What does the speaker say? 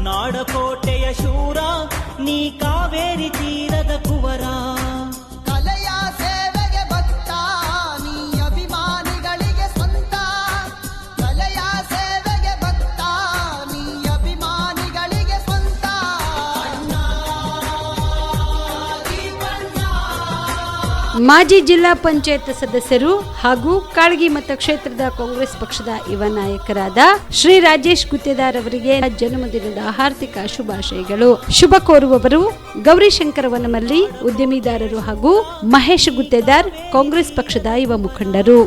ಕರುನಾಡ ಕೋಟೆಯ ಶೂರ ನೀ ಮಾಜಿ ಜಿಲ್ಲಾ ಪಂಚಾಯತ್ ಸದಸ್ಯರು ಹಾಗೂ ಕಾಳಗಿ ಮತಕ್ಷೇತ್ರದ ಕಾಂಗ್ರೆಸ್ ಪಕ್ಷದ ಯುವ ನಾಯಕರಾದ ಶ್ರೀ ರಾಜೇಶ್ ಗುತ್ತೇದಾರ್ ಅವರಿಗೆ ಜನ್ಮದಿನದ ಹಾರ್ದಿಕ ಶುಭಾಶಯಗಳು. ಶುಭ ಕೋರುವವರು ಗೌರಿಶಂಕರ ವನಮಲ್ಲಿ, ಉದ್ಯಮಿದಾರರು ಹಾಗೂ ಮಹೇಶ್ ಗುತ್ತೇದಾರ್, ಕಾಂಗ್ರೆಸ್ ಪಕ್ಷದ ಯುವ ಮುಖಂಡರು.